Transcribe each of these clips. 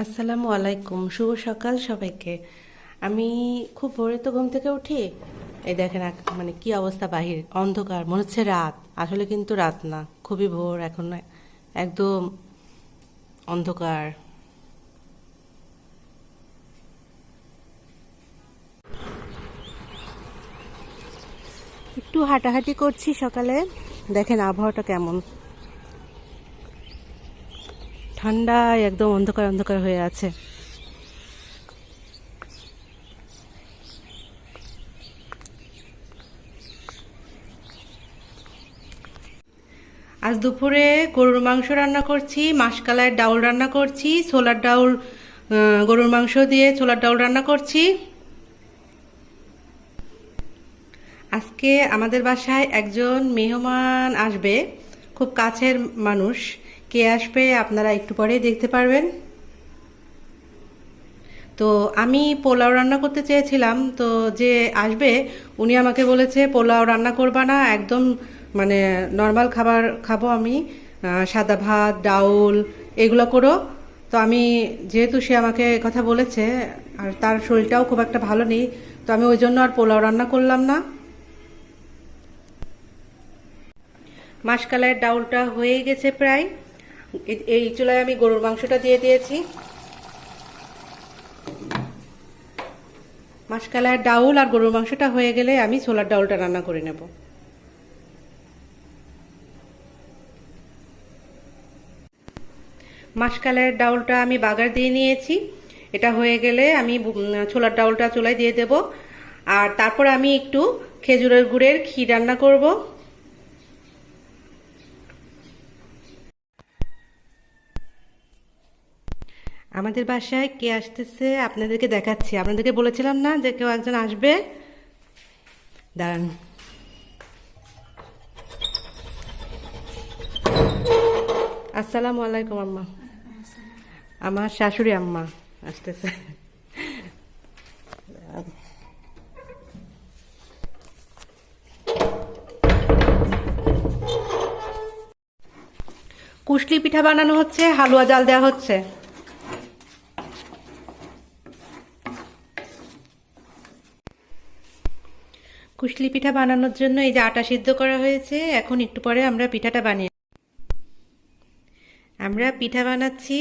আসসালামু আলাইকুম, শুভ সকাল সবাইকে। আমি খুব ভোরে তো ঘুম থেকে উঠি। এই দেখেন মানে কি অবস্থা বাহির, অন্ধকার, মনে হচ্ছে রাত। আসলে কিন্তু রাত না, খুবই ভোর এখন একদম অন্ধকার। একটু হাঁটাহাঁটি করছি সকালে, দেখেন আবহাওয়াটা কেমন। ঠান্ডা একদম অন্ধকার অন্ধকার হয়ে আছে। আজ দুপুরে গরুর মাংস রান্না করছি, মাসকালাইয়ের ডাউল রান্না করছি, ছোলার ডাউল গরুর মাংস দিয়ে ছোলার ডাউল রান্না করছি। আজকে আমাদের বাসায় একজন মেহমান আসবে, খুব কাছের মানুষ। কে আসবে আপনারা একটু পরেই দেখতে পারবেন। তো আমি পোলাও রান্না করতে চেয়েছিলাম, তো যে আসবে, উনি আমাকে বলেছে, পোলাও রান্না করবা না, একদম মানে নর্মাল খাবার খাব আমি সাদা ভাত, ডাউল, এগুলো করো। তো আমি, যেহেতু সে আমাকে কথা বলেছে, আর তার শরীরটাও খুব একটা ভালো নেই, তো আমি ওই জন্য আর পোলাও রান্না করলাম না। মাসকালাইয়ের ডাউলটা হয়ে গেছে প্রায়। এই চুলায় আমি গরুর মাংসটা দিয়ে দিয়েছি। মাসকালাইয়ের ডাউল আর গরুর মাংসটা হয়ে গেলে আমি ছোলার ডাউলটা রান্না করে নেব। মাসকালাইয়ের ডাউলটা আমি বাগার দিয়ে নিয়েছি। এটা হয়ে গেলে আমি ছোলার ডাউলটা চুলায় দিয়ে দেব। আর তারপর আমি একটু খেজুরের গুড়ের ক্ষীর রান্না করব। আমাদের বাসায় কে আসতেছে আপনাদেরকে দেখাচ্ছি। আপনাদেরকে বলেছিলাম না যে কেউ একজন আসবে? দাঁড়ান। আসসালামু আলাইকুম, আম্মা। আমার শাশুড়ি আম্মা আসতেছে। কুশলি পিঠা বানানো হচ্ছে, হালুয়া জাল দেওয়া হচ্ছে। কুশলি পিঠা বানানোর জন্য এই যে আটা সিদ্ধ করা হয়েছে, এখন একটু পরে আমরা পিঠাটা বানিয়ে আমরা পিঠা বানাচ্ছি।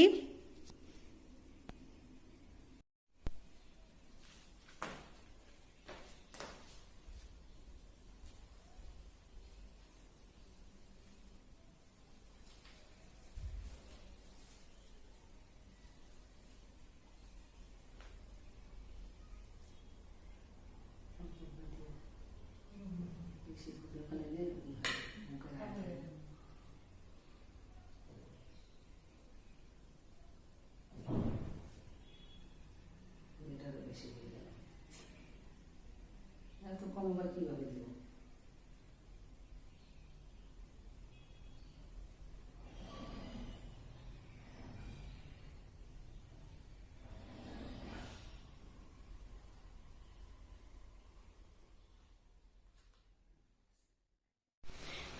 আবার কীভাবে দেবো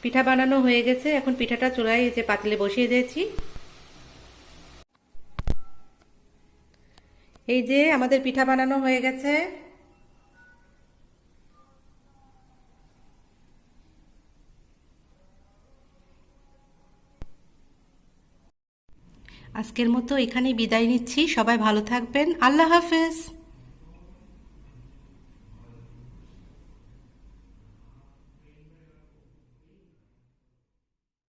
পিঠা বানানো হয়ে গেছে। এখন পিঠাটা চুলায় যে পাতিলে বসিয়ে দিয়েছি। এই যে আমাদের পিঠা বানানো হয়ে গেছে। আজকের মতো এখানেই বিদায় নিচ্ছি। সবাই ভালো থাকবেন। আল্লাহ হাফেজ।